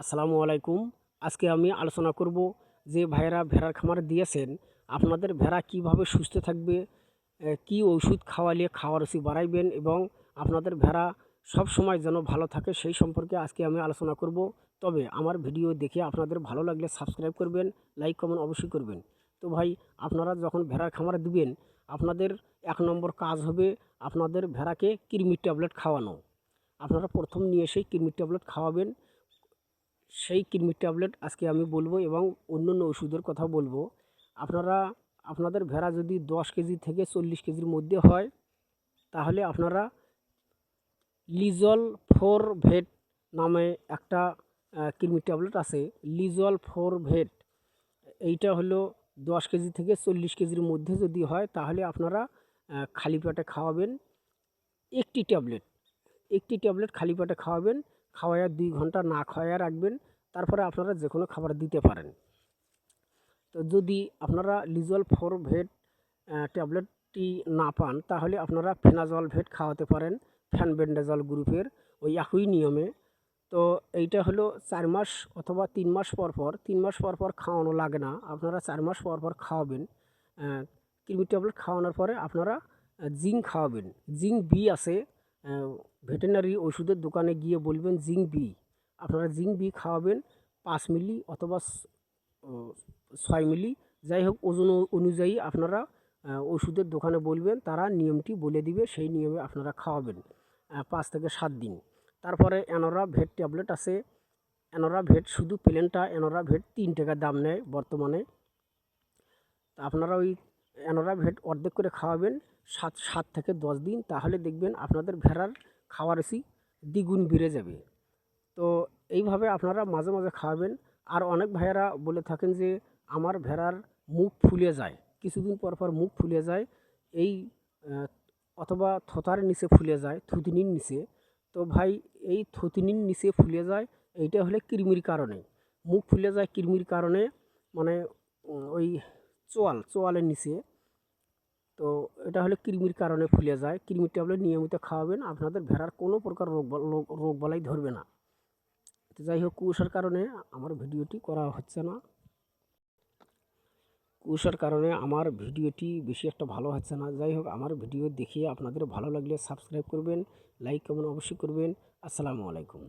আসসালামু আলাইকুম। আজকে আমি আলোচনা করব যে ভাইয়েরা ভেড়ার খামার দিয়েছেন, আপনাদের ভেড়া কীভাবে সুস্থ থাকবে কি ওষুধ খাওয়ালে খাওয়ার রুচি বাড়াইবেন এবং আপনাদের ভেড়া সব সময় যেন ভালো থাকে সেই সম্পর্কে আজকে আমি আলোচনা করব। তবে আমার ভিডিও দেখে আপনাদের ভালো লাগলে সাবস্ক্রাইব করবেন, লাইক, কমেন্ট অবশ্যই করবেন। তো ভাই, আপনারা যখন ভেড়ার খামার দিবেন, আপনাদের এক নম্বর কাজ হবে আপনাদের ভেড়াকে কৃমির ট্যাবলেট খাওয়ানো। আপনারা প্রথম নিয়ে এসে কৃমির ট্যাবলেট খাওয়াবেন। সেই কৃমির ট্যাবলেট আজকে আমি বলব এবং অন্য অন্য ওষুধের কথা বলব। আপনারা, আপনাদের ভেড়া যদি দশ কেজি থেকে চল্লিশ কেজির মধ্যে হয়, তাহলে আপনারা লিজল ফোর ভেট নামে একটা কৃমির ট্যাবলেট আছে। লিজল ফোর ভেট এইটা হলো দশ কেজি থেকে চল্লিশ কেজির মধ্যে যদি হয়, তাহলে আপনারা খালি পেটে খাওয়াবেন একটি ট্যাবলেট। একটি ট্যাবলেট খালি পেটে খাওয়াবেন খাওয়াইয়া দুই ঘণ্টা না খাওয়াইয়া রাখবেন, তারপরে আপনারা যে কোনো খাবার দিতে পারেন। তো যদি আপনারা লিজল ফোর ভেট ট্যাবলেটটি না পান, তাহলে আপনারা ফেনাজল ভেট খাওয়াতে পারেন ফ্যান ফ্যানবেন্ডাজল গ্রুপের ওই একই নিয়মে। তো এইটা হলো চার মাস অথবা তিন মাস পর পর, তিন মাস পর পর খাওয়ানো লাগে না, আপনারা চার মাস পর পর খাওয়াবেন। কৃমি ট্যাবলেট খাওয়ানোর পরে আপনারা জিঙ্ক খাওয়াবেন। জিঙ্ক বি আছে ভেটেনারি ওষুধের দোকানে গিয়ে বলবেন জিঙ্ক বি। আপনারা জিঙ্ক বি খাওয়াবেন পাঁচ মিলি অথবা ছয় মিলি। যাই হোক, ওজন অনুযায়ী আপনারা ওষুধের দোকানে বলবেন, তারা নিয়মটি বলে দিবে, সেই নিয়মে আপনারা খাওয়াবেন পাঁচ থেকে সাত দিন। তারপরে অ্যানোরা ভেট ট্যাবলেট আছে। অ্যানোরা ভেট শুধু প্লেনটা, অ্যানোরা ভেট তিন টাকা দাম নেয় বর্তমানে। আপনারা ওই অ্যানোরা ভেট অর্ধেক করে খাওয়াবেন সাত সাত থেকে দশ দিন। তাহলে দেখবেন আপনাদের ভেড়ার খাওয়ার রুচি দ্বিগুণ বেড়ে যাবে। তো এইভাবে আপনারা মাঝে মাঝে খাওয়াবেন। আর অনেক ভাইয়েরা বলে থাকেন যে, আমার ভেড়ার মুখ ফুলে যায়। কিছুদিন পর পর মুখ ফুলে যায়। এই অথবা থতার নিচে ফুলে যায়, থুতনির নিচে। তো ভাই, এই থুতনির নিচে ফুলে যায়, এইটা হলে কৃমির কারণে। মুখ ফুলে যায় কৃমির কারণে মানে ওই চোয়াল, চোয়ালের নিচে। তো এটা হলে কৃমির কারণে ফুলে যায়। কৃমির ট্যাবলেট নিয়মিত খাওয়াবেন, আপনাদের ভেড়ার কোনো প্রকার রোগ রোগ বালাই ধরবে না। তো যাই হোক, কুয়াশার কারণে আমার ভিডিওটি করা হচ্ছে না। কুয়াশার কারণে আমার ভিডিওটি বেশি একটা ভালো হচ্ছে না। যাই হোক, আমার ভিডিও দেখিয়ে আপনাদের ভালো লাগলে সাবস্ক্রাইব করবেন, লাইক কমেন্ট অবশ্যই করবেন। আসসালামু আলাইকুম।